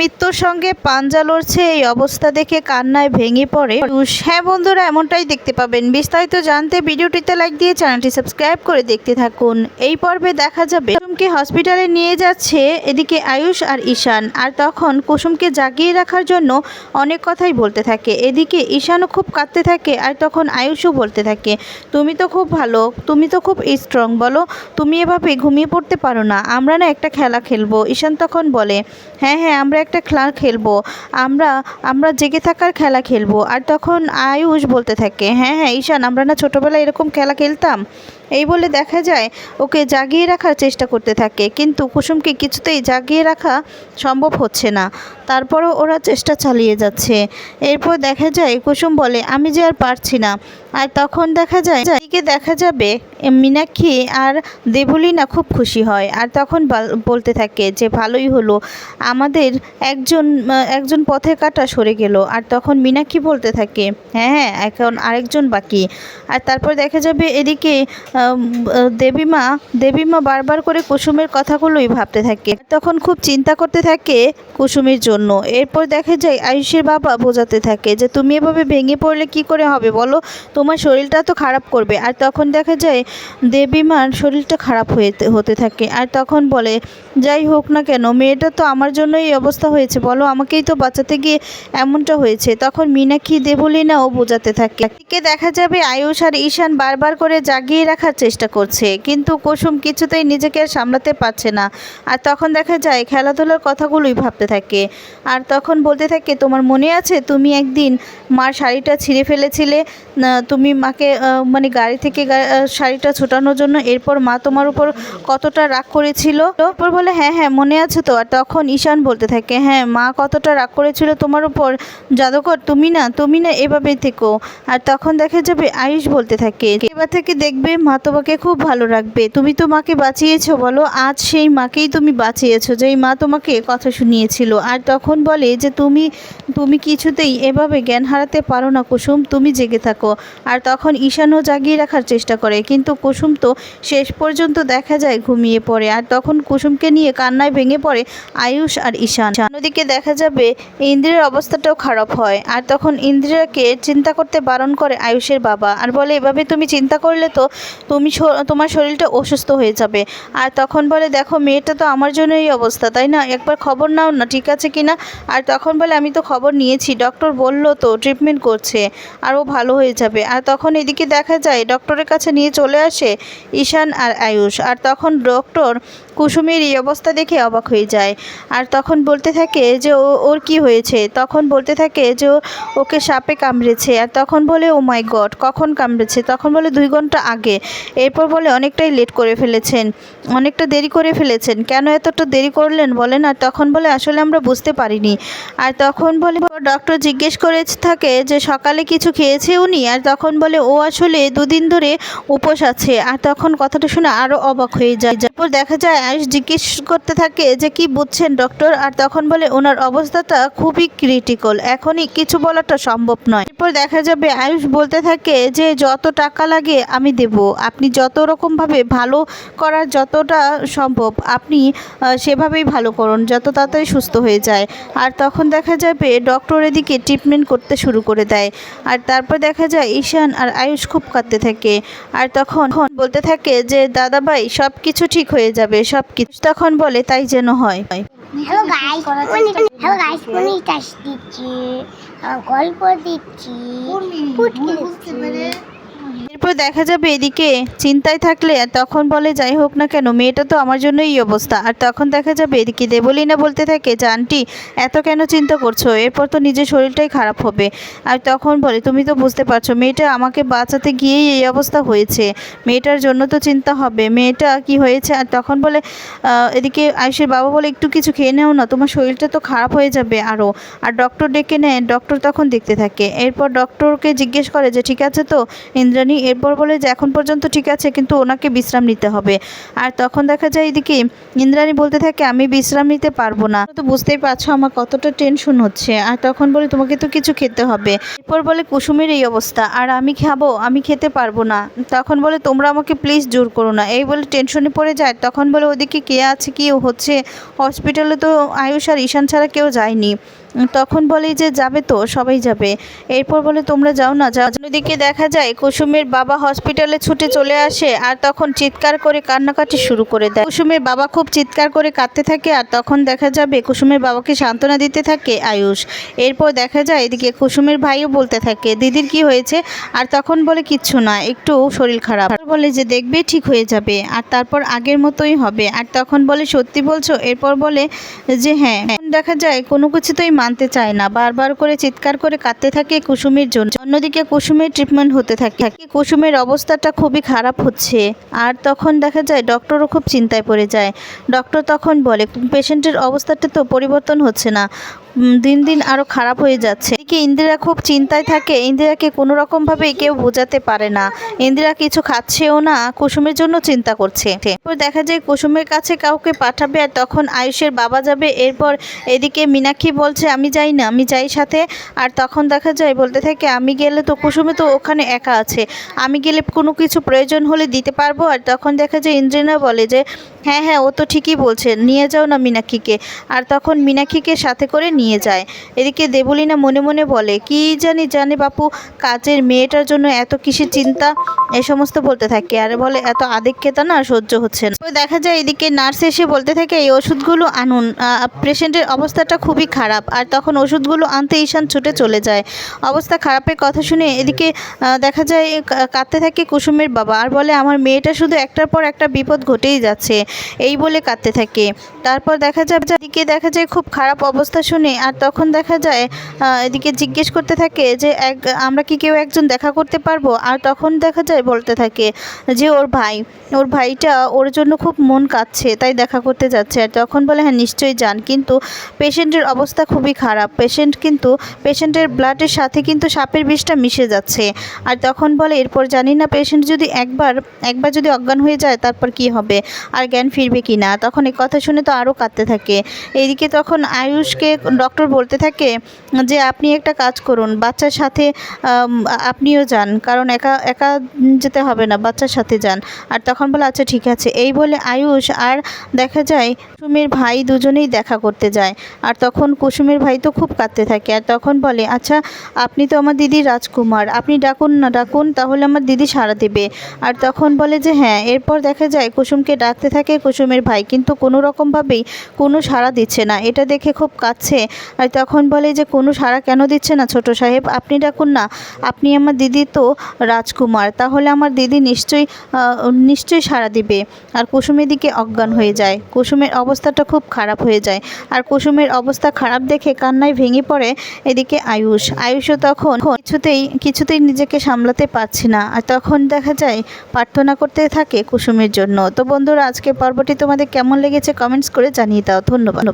মৃত্যুর সঙ্গে পাঞ্জা লড়ছে এই অবস্থা দেখে কান্নায় ভেঙে পড়ে হ্যাঁ বন্ধুরা, এমনটাই দেখতে পাবেন। বিস্তারিত জানতে ভিডিওটিতে লাইক দিয়ে চ্যানেলটি সাবস্ক্রাইব করে দেখতে থাকুন। এই পর্বে দেখা যাবে কুসুমকে হসপিটালে নিয়ে যাচ্ছে এদিকে আয়ুষ আর ঈশান। আর তখন কুসুমকে জাগিয়ে রাখার জন্য অনেক কথাই বলতে থাকে। এদিকে ঈশানও খুব কাঁদতে থাকে আর তখন আয়ুষও বলতে থাকে, তুমি তো খুব ভালো, তুমি তো খুব স্ট্রং বলো। তুমি এভাবে ঘুমিয়ে পড়তে পারো না। আমরা না একটা খেলা খেলব। ঈশান তখন বলে হ্যাঁ হ্যাঁ আমরা একটা খেলা খেলব, আমরা আমরা জেগে থাকার খেলা খেলব। আর তখন আয়ুষ বলতে থাকে হ্যাঁ হ্যাঁ ঈশান, আমরা না ছোটোবেলায় এরকম খেলা খেলতাম? এই বলে দেখা যায়, ওকে জাগিয়ে রাখার চেষ্টা করতে থাকে। কিন্তু কুসুমকে কিছুতেই জাগিয়ে রাখা সম্ভব হচ্ছে না। তারপরও ওরা চেষ্টা চালিয়ে যাচ্ছে। এরপর দেখা যায়, কুসুম বলে, আমি যে আর পারছি না। আর তখন দেখা যায় এদিকে দেখা যাবে, মীনাক্ষী আর দেবলীনা খুব খুশি হয়। আর তখন বলতে থাকে যে, ভালোই হলো। আমাদের একজন একজন পথে কাটা সরে গেল। আর তখন মীনাক্ষী বলতে থাকে হ্যাঁ হ্যাঁ এখন আরেকজন বাকি। আর তারপর দেখা যাবে, এদিকে দেবীমা দেবীমা বারবার করে কুসুমের কথাগুলোই ভাবতে থাকে। তখন খুব চিন্তা করতে থাকে কুসুমের জন্য। এরপর দেখা যায় আয়ুষের বাবা বোঝাতে থাকে যে, তুমি এভাবে ভেঙে পড়লে কি করে হবে বলো? তোমার শরীরটা তো খারাপ করবে। আর তখন দেখা যায় দেবীমার শরীরটা খারাপ হয়ে হতে থাকে। আর তখন বলে, যাই হোক না কেন, মেয়েটা তো আমার জন্যই এই অবস্থা হয়েছে। বলো, আমাকেই তো বাঁচাতে গিয়ে এমনটা হয়েছে। তখন মীনাক্ষী দেবলীনাও বোঝাতে থাকে। দেখা যাবে আয়ুষ আর ঈশান বারবার করে জাগিয়ে রাখার চেষ্টা করছে। কিন্তু কুসুম কিছুতেই নিজেকে আর সামলাতে পারছে না। আর তখন দেখা যায় খেলাধুলার কথাগুলোই ভাবতে থাকে। আর তখন বলতে থাকে, তোমার মনে আছে তুমি একদিন মার শাড়িটা ছিঁড়ে ফেলেছিলে? তুমি মাকে মানে গাড়ি থেকে শাড়িটা ছোটানোর জন্য এরপর মা তোমার উপর কতটা রাগ করেছিল? তারপর বলে হ্যাঁ হ্যাঁ মনে আছে তো। আর তখন ঈশান বলতে থাকে হ্যাঁ মা কতটা রাগ করেছিল তোমার উপর। জাদুকর, তুমি না তুমি না, এভাবেই থেকো। আর তখন দেখা যাবে আয়ুষ বলতে থাকে, এবার থেকে দেখবে মা তোমাকে খুব ভালো রাখবে। তুমি তো মাকে বাঁচিয়েছো, বলো, আজ সেই মাকেই তুমি বাঁচিয়েছো, যেই মা তোমাকে কথা শুনিয়েছিল। আর তখন বলে যে, তুমি তুমি কিছুতেই এভাবে জ্ঞান হারাতে পারো না, কুসুম, তুমি জেগে থাকো। আর তখন ঈশানও জাগিয়ে রাখার চেষ্টা করে, কিন্তু কুসুম তো শেষ পর্যন্ত দেখা যায় ঘুমিয়ে পড়ে। আর তখন কুসুমকে নিয়ে কান্নায় ভেঙে পড়ে আয়ুষ আর ঈশান। অন্যদিকে দেখা যাবে ইন্দ্রের অবস্থাটাও খারাপ হয়। আর তখন ইন্দ্রিয়াকে চিন্তা করতে বারণ করে আয়ুষের বাবা। আর বলে, এভাবে তুমি চিন্তা করলে তো তুমি তোমার শরীরটা অসুস্থ হয়ে যাবে। আর তখন বলে, দেখো, মেয়েটা তো আমার জন্য এই অবস্থা, তাই না? একবার খবর নাও না, ঠিক আছে কি না? আর তখন বলে, আমি তো খবর নিয়েছি ডক্টর বলল তো ট্রিটমেন্ট করছে, আর ও ভালো হয়ে যাবে। আর তখন এদিকে দেখা যায় ডক্টরের কাছে নিয়ে চলে আসে ঈশান আর আয়ুষ। আর তখন ডক্টর কুসুমের এই অবস্থা দেখে অবাক হয়ে যায়। আর তখন বলতে থাকে যে, ও, ওর কি হয়েছে? তখন বলতে থাকে যে ওকে সাপে কামড়েছে। আর তখন বলে, ও মাই গড, কখন কামড়েছে? তখন বলে, দুই ঘণ্টা আগে। এরপর বলে, অনেকটাই লেট করে ফেলেছেন। অনেকটা দেরি করে ফেলেছেন। কেন এতটা দেরি করলেন? বলেন আর তখন বলে, আসলে আমরা বুঝতে পারিনি। আর তখন বলে, ডক্টর জিজ্ঞেস করে থাকে যে, সকালে কিছু খেয়েছে উনি? আর তখন বলে, ও আসলে দুদিন ধরে উপোস আছে। আর তখন কথাটা শুনে আরও অবাক হয়ে যায়। তারপর দেখা যায় আয়ুষ জিজ্ঞেস করতে থাকে যে, কি বুঝছেন ডক্টর? আর তখন বলে, ওনার অবস্থাটা খুবই ক্রিটিক্যাল এখনই কিছু বলাটা সম্ভব নয়। এরপর দেখা যাবে আয়ুষ বলতে থাকে যে, যত টাকা লাগে আমি দেব। আপনি যত রকমভাবে ভালো করার যতটা সম্ভব আপনি সেভাবেই ভালো করুন যত তাড়াতাড়ি সুস্থ হয়ে যায়। আর তখন দেখা যাবে ডক্টর এদিকে ট্রিটমেন্ট করতে শুরু করে দেয়। আর তারপর দেখা যায় ঈশান আর আয়ুষ খুব কাঁদতে থাকে। আর তখন বলতে থাকে যে দাদাভাই সব কিছু ঠিক হয়ে যাবে সব কিছু তখন বলে তাই যেন হয়। হ্যালো গাইস হ্যালো গাইস দিচ্ছি গল্প দিচ্ছি এরপর দেখা যাবে এদিকে চিন্তায় থাকলে তখন বলে, যাই হোক না কেন, মেয়েটা তো আমার জন্য এই অবস্থা। আর তখন দেখা যাবে এদিকে দেবলীনা বলতে থাকে, যে এত কেন চিন্তা করছ? এরপর তো নিজের শরীরটাই খারাপ হবে। আর তখন বলে, তুমি তো বুঝতে পারছ, মেয়েটা আমাকে বাঁচাতে গিয়েই এই অবস্থা হয়েছে। মেয়েটার জন্য তো চিন্তা হবে। মেয়েটা কি হয়েছে? আর তখন বলে এদিকে আয়ুষের বাবা বলে, একটু কিছু খেয়ে নেও না, তোমার শরীরটা তো খারাপ হয়ে যাবে আরও আর ডক্টর ডেকে নেয় ডক্টর তখন দেখতে থাকে। এরপর ডক্টরকে জিজ্ঞেস করে যে, ঠিক আছে তো? ইন্দ্রাণী এরপর বলে যে, এখন পর্যন্ত ঠিক আছে, কিন্তু ওনাকে বিশ্রাম নিতে হবে। আর তখন দেখা যায় এদিকে ইন্দ্রাণী বলতে থাকে, আমি বিশ্রাম নিতে পারব না। তো বুঝতেই পারছ আমার কতটা টেনশন হচ্ছে। আর তখন বলে, তোমাকে তো কিছু খেতে হবে। এরপর বলে, কুসুমের এই অবস্থা, আর আমি খাব, আমি খেতে পারব না। তখন বলে, তোমরা আমাকে প্লিজ জোর করো না। এই বলে টেনশনে পড়ে যায়। তখন বলে, ওদিকে কে আছে, কি হচ্ছে? হসপিটালে তো আয়ুষ আর ঈশান ছাড়া কেউ যায়নি। তখন বলে যে, যাবে তো, সবাই যাবে। এরপর বলে, তোমরা যাও না, যাও। ওদিকে দেখা যায়, কুসুমের বাবা হসপিটালে ছুটে চলে আসে আর তখন চিৎকার করে কান্নাকাটি শুরু করে দেয়। কুসুমের বাবা খুব চিৎকার করে কাঁদতে থাকে আর তখন দেখা যাবে, কুসুমের বাবাকে সান্ত্বনা দিতে থাকে আয়ুষ। এরপর দেখা যায়, এদিকে কুসুমের ভাইও বলতে থাকে, দিদির কি হয়েছে? আর তখন বলে, কিচ্ছু না, একটু শরীর খারাপ। বলে যে, দেখবে, ঠিক হয়ে যাবে। আর তারপর আগের মতোই হবে। আর তখন বলে, সত্যি বলছো? এরপর বলে যে হ্যাঁ। দেখা যায়, কোনো কিছুতেই মানতে চায় না। বারবার করে চিৎকার করে কাঁদতে থাকে কুসুমের জন্য। অন্যদিকে কুসুমের ট্রিটমেন্ট হতে থাকে। কুসুমের অবস্থাটা খুবই খারাপ হচ্ছে। আর তখন দেখা যায় ডক্টরও খুব চিন্তায় পড়ে যায়। ডক্টর তখন বলে পেশেন্টের অবস্থাটা তো পরিবর্তন হচ্ছে না। দিন দিন আরও খারাপ হয়ে যাচ্ছে। এদিকে ইন্দিরা খুব চিন্তায় থাকে। ইন্দিরাকে কোনো রকমভাবেই কেউ বোঝাতে পারে না। ইন্দিরা কিছু খাচ্ছেও না, কুসুমের জন্য চিন্তা করছে। এরপর দেখা যায় কুসুমের কাছে কাউকে পাঠাবে আর তখন আয়ুষের বাবা যাবে। এরপর এদিকে মীনাক্ষী বলছে, আমি যাই না, আমি যাই সাথে। আর তখন দেখা যায়, বলতে থাকে, আমি গেলে তো, কুসুমে তো ওখানে একা আছে। আমি গেলে কোনো কিছু প্রয়োজন হলে দিতে পারব? আর তখন দেখা যায়, ইন্দ্রিনা বলে যে হ্যাঁ হ্যাঁ ও তো ঠিকই বলছে, নিয়ে যাও না মীনাক্ষীকে। আর তখন মীনাক্ষীকে সাথে করে নিয়ে যায়। এদিকে দেবলীনা মনে মনে বলে কি জানি জানি বাপু কাজের মেয়েটার জন্য এত কিসের চিন্তা? এ সমস্ত বলতে থাকে। আর বলে এত আদিক্ষেতা না সহ্য হচ্ছে না। দেখা যায় এদিকে নার্স এসে বলতে থাকে এই ওষুধগুলো আনুন। পেশেন্টের অবস্থাটা খুবই খারাপ। আর তখন ওষুধগুলো আনতে ঈশান ছুটে চলে যায়। অবস্থা খারাপের কথা শুনে এদিকে দেখা যায় কাঁদতে থাকে কুসুমের বাবা। আর বলে আমার মেয়েটা শুধু একটার পর একটা বিপদ ঘটেই যাচ্ছে। এই বলে কাঁদতে থাকে। তারপর দেখা যায় এদিকে দেখা যায় খুব খারাপ অবস্থা শুনে আর তখন দেখা যায় আহ, এদিকে জিজ্ঞেস করতে থাকে যে এক, আমরা কি কেউ একজন দেখা করতে পারব? আর তখন দেখা যায়, বলতে থাকে যে ওর ভাই, ওর ভাইটা ওর জন্য খুব মন কাঁদছে, তাই দেখা করতে যাচ্ছে। আর তখন বলে হ্যাঁ নিশ্চয়ই যান। কিন্তু পেশেন্টের অবস্থা খুবই খারাপ। পেশেন্ট কিন্তু, পেশেন্টের ব্লাডের সাথে কিন্তু সাপের বিষটা মিশে যাচ্ছে। আর তখন বলে, এরপর জানি না পেশেন্ট যদি একবার একবার যদি অজ্ঞান হয়ে যায়, তারপর কি হবে? আর জ্ঞান ফিরবে কি না? তখন এই কথা শুনে তো আরও কাঁদতে থাকে। এদিকে তখন আয়ুষকে ডক্টর বলতে থাকে যে, আপনি একটা কাজ করুন, বাচ্চার সাথে আপনিও যান, কারণ একা একা যেতে হবে না, বাচ্চার সাথে যান। আর তখন বলে আচ্ছা ঠিক আছে। এই বলে আয়ুষ, আর দেখা যায়, কুসুমের ভাই দুজনেই দেখা করতে যায়। আর তখন কুসুমের ভাই তো খুব কাঁদতে থাকে। আর তখন বলে আচ্ছা আপনি তো আমার দিদি রাজকুমার, আপনি ডাকুন না, ডাকুন, তাহলে আমার দিদি সাড়া দেবে। আর তখন বলে যে হ্যাঁ। এরপর দেখা যায়, কুসুমকে ডাকতে থাকে কুসুমের ভাই, কিন্তু কোনো রকমভাবেই কোনো সাড়া দিচ্ছে না। এটা দেখে খুব কাঁদছে। আর তখন বলে যে, কোনো সাড়া কেন দিচ্ছে না ছোট সাহেব। আপনি ডাকুন না। আপনি আমার দিদি তো রাজকুমার। তাহলে আমার দিদি নিশ্চয়ই নিশ্চয়ই সাড়া দিবে। আর কুসুমের দিকে অজ্ঞান হয়ে যায়। কুসুমের অবস্থাটা খুব খারাপ হয়ে যায়। আর কুসুমের অবস্থা খারাপ দেখে কান্নায় ভেঙে পড়ে এদিকে আয়ুষ। আয়ুষও তখন কিছুতেই কিছুতেই নিজেকে সামলাতে পারছি না। আর তখন দেখা যায়, প্রার্থনা করতে থাকে কুসুমের জন্য। তো বন্ধুরা আজকে পর্বটি তোমাদের কেমন লেগেছে কমেন্টস করে জানিয়ে দাও। ধন্যবাদ।